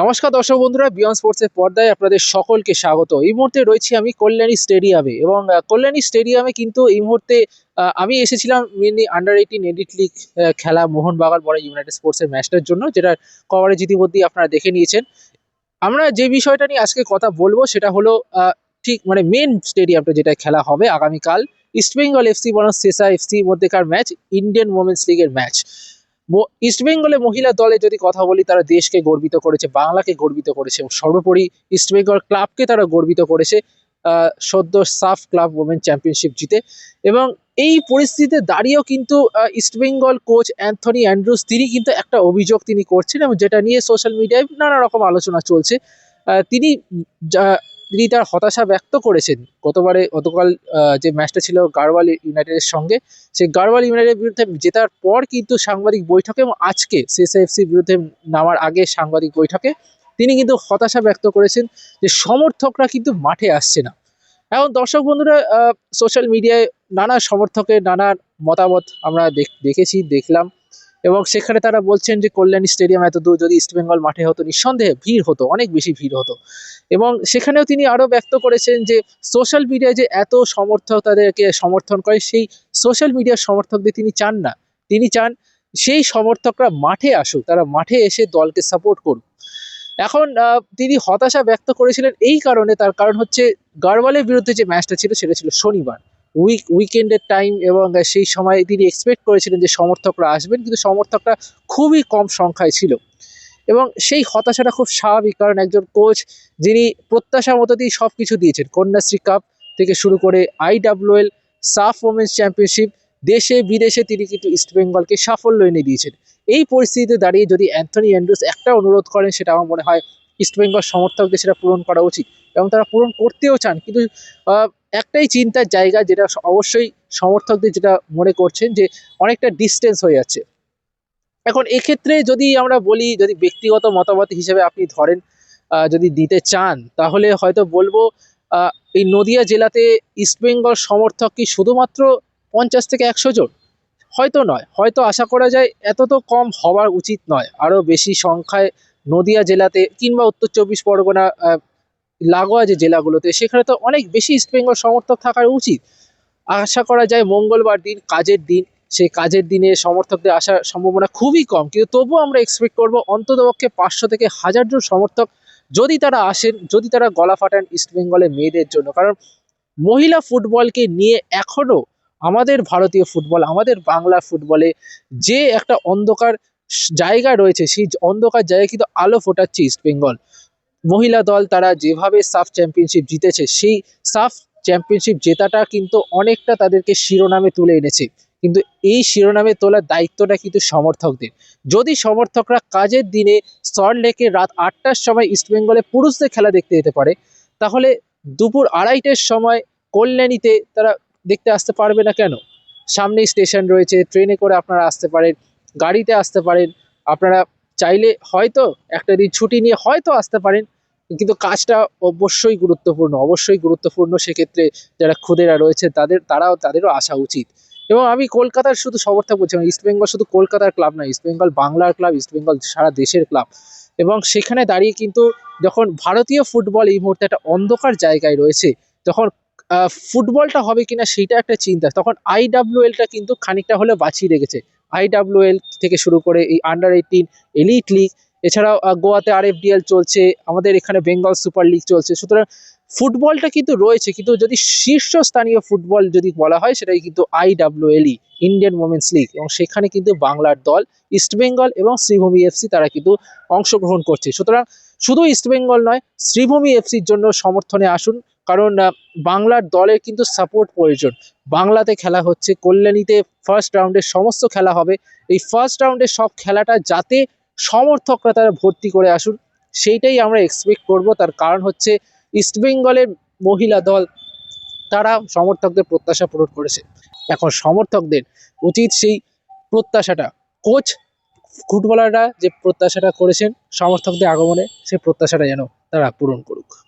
নমস্কার দর্শক বন্ধুরা বিয়ন্ড স্পোর্টসের পর্দায় আপনাদের সকলকে স্বাগত। এই মুহূর্তে রয়েছি আমি কল্যাণী স্টেডিয়ামে এবং কল্যাণী স্টেডিয়ামে কিন্তু এই মুহূর্তে আমি এসেছিলাম mainly under eighteen elite league খেলা মোহনবাগান বড় ইউনাইটেড স্পোর্টসের ম্যাচটার জন্য, যেটা কভারেজ ইতিমধ্যেই আপনারা দেখে নিয়েছেন। আমরা যে বিষয়টা নিয়ে আজকে কথা বলব, সেটা হলো ঠিক মানে মেন স্টেডিয়ামটা যেটা খেলা হবে আগামীকাল ইস্টবেঙ্গল এফসি বনাম সেসা এফসি মধ্যেকার ম্যাচ ইন্ডিয়ান ওমেন্স লিগের ম্যাচ ইস্টবেঙ্গলে মহিলা দলে যদি কথা বলি, তারা দেশকে গর্বিত করেছে, বাংলাকে গর্বিত করেছে সর্বোপরি ইস্টবেঙ্গল ক্লাবকে তারা গর্বিত করেছে সদ্য সাফ ক্লাব ওমেন চ্যাম্পিয়নশিপ জিতে। এবং এই পরিস্থিতিতে দাঁড়িয়েও কিন্তু ইস্টবেঙ্গল কোচ অ্যান্থনি অ্যান্ড্রুস তিনি কিন্তু একটা অভিযোগ তিনি করছেন এবং যেটা নিয়ে সোশ্যাল মিডিয়ায় নানা রকম আলোচনা চলছে। তিনি তিনি তার হতাশা ব্যক্ত করেছেন। গতবারে, গতকাল যে ম্যাচটা ছিল গারওয়াল ইউনাইটেডের সঙ্গে, সেই গারওয়াল ইউনাইটেডের বিরুদ্ধে জেতার পর কিন্তু সাংবাদিক বৈঠকে এবং আজকে সিএসএফসির বিরুদ্ধে নামার আগে সাংবাদিক বৈঠকে তিনি কিন্তু হতাশা ব্যক্ত করেছেন যে সমর্থকরা কিন্তু মাঠে আসছে না। এখন দর্শক বন্ধুরা সোশ্যাল মিডিয়ায় নানা সমর্থকের নানা মতামত আমরা দেখ- দেখেছি, দেখলাম। এবং সেখানে তারা বলছেন যে কল্যাণী স্টেডিয়াম এত দূর, যদি ইস্টবেঙ্গল মাঠে হতো, নিঃসন্দেহে ভিড় হতো, অনেক বেশি ভিড় হতো। এবং সেখানেও তিনি আরও ব্যক্ত করেছেন যে সোশ্যাল মিডিয়ায় যে এত সমর্থক তাদেরকে সমর্থন করে, সেই সোশ্যাল মিডিয়ার সমর্থকদের তিনি চান না। তিনি চান সেই সমর্থকরা মাঠে আসুক, তারা মাঠে এসে দলকে সাপোর্ট করুক। এখন তিনি হতাশা ব্যক্ত করেছিলেন এই কারণে, তার কারণ হচ্ছে গারওয়ালের বিরুদ্ধে যে ম্যাচটা ছিল, সেটা ছিল শনিবার। উইক উইকেন্ডের টাইম এবং সেই সময় তিনি এক্সপেক্ট করেছিলেন যে সমর্থকরা আসবেন, কিন্তু সমর্থকরা খুবই কম সংখ্যায় ছিল। এবং সেই হতাশাটা খুব স্বাভাবিক, কারণ একজন কোচ যিনি প্রত্যাশা মতোতেই সব কিছু দিয়েছেন। কন্যাশ্রী কাপ থেকে শুরু করে আইডাব্লিউএল সাফ ওমেন্স চ্যাম্পিয়নশিপ দেশে বিদেশে তিনি কিন্তু ইস্টবেঙ্গলকে সাফল্য এনে দিয়েছেন। এই পরিস্থিতিতে দাঁড়িয়ে যদি অ্যান্থনি অ্যান্ড্রুস একটা অনুরোধ করেন, সেটা আমার মনে হয় ইস্টবেঙ্গল সমর্থকদের সেটা পূরণ করা উচিত। এবং তারা পূরণ করতেও চান, কিন্তু একটাই চিন্তার জায়গা যেটা অবশ্যই সমর্থকদের যেটা মনে করছেন যে অনেকটা ডিস্টেন্স হয়ে যাচ্ছে। এখন এক্ষেত্রে যদি আমরা বলি, যদি ব্যক্তিগত মতামত হিসেবে আপনি ধরেন যদি দিতে চান, তাহলে হয়তো বলব এই নদিয়া জেলাতে ইস্টবেঙ্গল সমর্থক কি শুধুমাত্র পঞ্চাশ থেকে একশো জন? হয়তো নয়। হয়তো আশা করা যায় এত তো কম হওয়ার উচিত নয়। আরও বেশি সংখ্যায় নদিয়া জেলাতে কিংবা উত্তর চব্বিশ পরগনা লাগোয়া যে জেলাগুলোতে, সেখানে তো অনেক বেশি ইস্টবেঙ্গল সমর্থক থাকার উচিত। আশা করা যায় মঙ্গলবার দিন, কাজের দিন, সেই কাজের দিনে সমর্থকদের আসার সম্ভাবনা খুবই কম। কিন্তু তবুও আমরা এক্সপেক্ট করব অন্ততপক্ষে পাঁচশো থেকে হাজার জন সমর্থক যদি তারা আসেন, যদি তারা গলা ফাটান ইস্টবেঙ্গলের মেয়েদের জন্য। কারণ মহিলা ফুটবলকে নিয়ে এখনও আমাদের ভারতীয় ফুটবল, আমাদের বাংলা ফুটবলে যে একটা অন্ধকার জায়গা রয়েছে, সেই অন্ধকার জায়গায় কিন্তু আলো ফোটাচ্ছে ইস্টবেঙ্গল মহিলা দল তারা যেভাবে সাফ চ্যাম্পিয়নশিপ জিতেছে, সেই সাফ চ্যাম্পিয়নশিপ জেতাটা কিন্তু অনেকটা তাদেরকে শিরোনামে তুলে এনেছে। কিন্তু এই শিরোনামে তোলার দায়িত্বটা কিন্তু সমর্থকদের। যদি সমর্থকরা কাজের দিনে সল্ট লেকে রাত আটটার সময় ইস্টবেঙ্গলে পুরুষদের খেলা দেখতে যেতে পারে, তাহলে দুপুর আড়াইটের সময় কল্যাণীতে তারা দেখতে আসতে পারবে না কেন? সামনেই স্টেশন রয়েছে ট্রেনে করে আপনারা আসতে পারেন, গাড়িতে আসতে পারেন। আপনারা চাইলে হয়তো একটা দিন ছুটি নিয়ে হয়তো আসতে পারেন কিন্তু কাজটা অবশ্যই গুরুত্বপূর্ণ অবশ্যই গুরুত্বপূর্ণ সেক্ষেত্রে যারা খুদেরা রয়েছে তাদের তারাও তাদেরও আসা উচিত। এবং আমি কলকাতার শুধু সমর্থক বলছি না, ইস্টবেঙ্গল শুধু কলকাতার ক্লাব না ইস্টবেঙ্গল বাংলার ক্লাব ইস্টবেঙ্গল সারা দেশের ক্লাব এবং সেখানে দাঁড়িয়ে কিন্তু যখন ভারতীয় ফুটবল এই মুহূর্তে একটা অন্ধকার জায়গায় রয়েছে তখন ফুটবলটা হবে কিনা সেটা একটা চিন্তা। তখন আইডাব্লিউএলটা কিন্তু খানিকটা হলেও বাঁচিয়ে রেখেছে। আইডাব্লিউএল থেকে শুরু করে এই আন্ডার এইটিন এলিট লিগ এছাড়াও গোয়াতে আরএফডিএল চলছে, আমাদের এখানে বেঙ্গল সুপার লিগ চলছে। সুতরাং ফুটবলটা কিন্তু রয়েছে, কিন্তু যদি শীর্ষস্থানীয় ফুটবল যদি বলা হয়, সেটাই কিন্তু আইডাব্লিউএলই, ইন্ডিয়ান ওমেন্স লিগ। এবং সেখানে কিন্তু বাংলার দল ইস্টবেঙ্গল এবং শ্রীভূমি এফসি তারা কিন্তু অংশগ্রহণ করছে। সুতরাং শুধু ইস্টবেঙ্গল নয়, শ্রীভূমি এফসির জন্য সমর্থনে আসুন, কারণ বাংলার দলের কিন্তু সাপোর্ট প্রয়োজন। বাংলাতে খেলা হচ্ছে, কল্যাণীতে ফার্স্ট রাউন্ডের সমস্ত খেলা হবে। এই ফার্স্ট রাউন্ডের সব খেলাটা যাতে সমর্থকরা তারা ভর্তি করে আসুন। সেইটাই আমরা এক্সপেক্ট করব। তার কারণ হচ্ছে ইস্টবেঙ্গলের মহিলা দল, তারা সমর্থকদের প্রত্যাশা পূরণ করেছে। এখন সমর্থকদের উচিত সেই প্রত্যাশাটা। কোচ ফুটবলাররা যে প্রত্যাশাটা করেছেন, সমর্থকদের আগমনে সেই প্রত্যাশাটা যেন তারা পূরণ করুক।